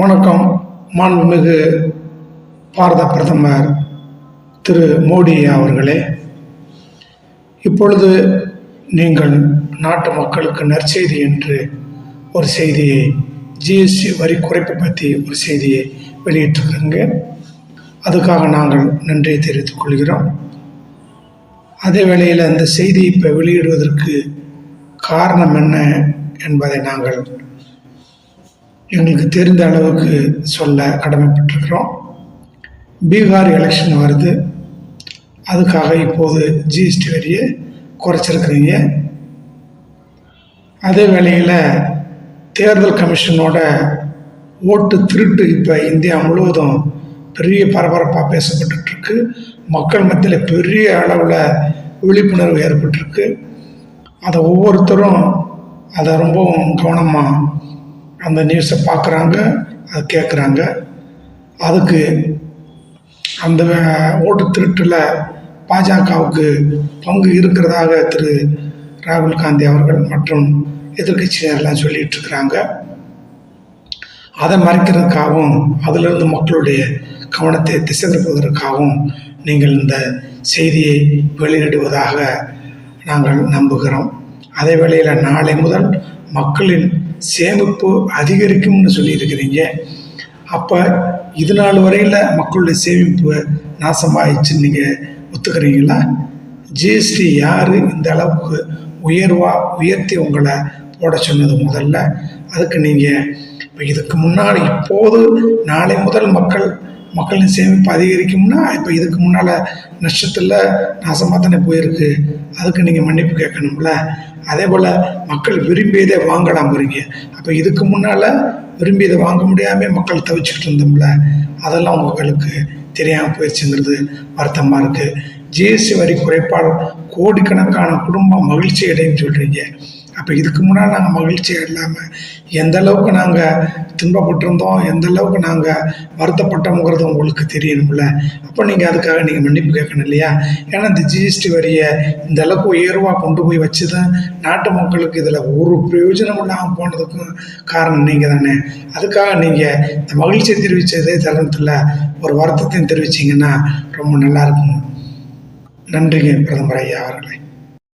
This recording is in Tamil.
வணக்கம். மாண்புமிகு பாரத பிரதமர் திரு மோடி அவர்களே இப்பொழுது நீங்கள் நாட்டு மக்களுக்கு நற்செய்தி என்று ஒரு செய்தியை ஜிஎஸ்டி வரி குறைப்பு பற்றி ஒரு செய்தியை வெளியிட்டிருக்கிறீங்க. அதுக்காக நாங்கள் நன்றியை தெரிவித்துக் கொள்கிறோம். அதே வேளையில் அந்த செய்தியை இப்போ வெளியிடுவதற்கு காரணம் என்ன என்பதை நாங்கள் எங்களுக்கு தெரிந்த அளவுக்கு சொல்ல கடமைப்பட்டிருக்கிறோம். பீகார் எலெக்ஷன் வருது. அதுக்காக இப்போது ஜிஎஸ்டி வரியை குறைச்சிருக்கிறீங்க. அதே வேளையில் தேர்தல் கமிஷனோட ஓட்டு திருட்டு இப்போ இந்தியா முழுவதும் பெரிய பரபரப்பாக பேசப்பட்டுருக்கு மக்கள் மத்தியில் பெரிய அளவில் விழிப்புணர்வு ஏற்பட்டிருக்கு. அதை ஒவ்வொருத்தரும் அதை ரொம்பவும் கவனமாக அந்த நியூஸை பார்க்குறாங்க அதை கேட்குறாங்க அதுக்கு அந்த ஓட்டு திருட்டில் பாஜகவுக்கு பங்கு இருக்கிறதாக திரு. ராகுல் காந்தி அவர்கள் மற்றும் எதிர்கட்சியினர்லாம் சொல்லிட்டு இருக்கிறாங்க. அதை மறைக்கிறதுக்காகவும் அதிலிருந்து மக்களுடைய கவனத்தை திசை திருப்புவதற்காகவும் நீங்கள் இந்த செய்தியை வெளியிடுவதாக நாங்கள் நம்புகிறோம். அதே வேளையில் நாளை முதல் மக்களின் சேமிப்பு அதிகரிக்கும்னு சொல்லியிருக்கிறீங்க. அப்போ இது நாள் வரையில் மக்களுடைய சேமிப்பு நாசமாயிடுச்சுன்னு நீங்கள் ஒத்துக்கிறீங்களா? ஜிஎஸ்டி யார் இந்த அளவுக்கு உயர்வாக உயர்த்தி உங்களை போட சொன்னது முதல்ல? அதுக்கு நீங்கள் இப்போ இதுக்கு முன்னாடி இப்போது நாளை முதல் மக்கள் மக்களின் சேமிப்பு அதிகரிக்கும்னா இப்போ இதுக்கு முன்னால் நஷ்டத்தில் நாசமாக தானே போயிருக்கு. அதுக்கு நீங்கள் மன்னிப்பு கேட்கணும்ல? அதே போல் மக்கள் விரும்பியதே வாங்கலாம் போகிறீங்க அப்போ இதுக்கு முன்னால் விரும்பியதை வாங்க முடியாமல் மக்கள் தவிச்சுக்கிட்டு இருந்தோம்ல அதெல்லாம் உங்களுக்கு தெரியாமல் போயிடுச்சுங்கிறது வருத்தமாக இருக்குது ஜிஎஸ்டி வரி குறைப்பால் கோடிக்கணக்கான குடும்பம் மகிழ்ச்சி அடையும் சொல்கிறீங்க அப்போ இதுக்கு முன்னால் நாங்கள் மகிழ்ச்சி இல்லாமல் எந்த அளவுக்கு நாங்கள் துன்பப்பட்டிருந்தோம் எந்த அளவுக்கு நாங்கள் வருத்தப்பட்டோங்கிறது உங்களுக்கு தெரியணும்ல. அப்போ நீங்கள் அதுக்காக நீங்கள் மன்னிப்பு கேட்கணும் இல்லையா? ஏன்னா இந்த ஜிஎஸ்டி வரியை இந்த அளவுக்கு உயர்வாக கொண்டு போய் வச்சது நாட்டு மக்களுக்கு இதில் ஒரு பிரயோஜனம் இல்லாமல் போனதுக்கும் காரணம் நீங்கள் தானே அதுக்காக நீங்கள் இந்த மகிழ்ச்சியை தெரிவித்ததே தருணத்தில் ஒரு வருத்தத்தையும் தெரிவிச்சிங்கன்னா ரொம்ப நல்லா இருக்கும். நன்றிங்க பிரதமர் ஐயா அவர்களே.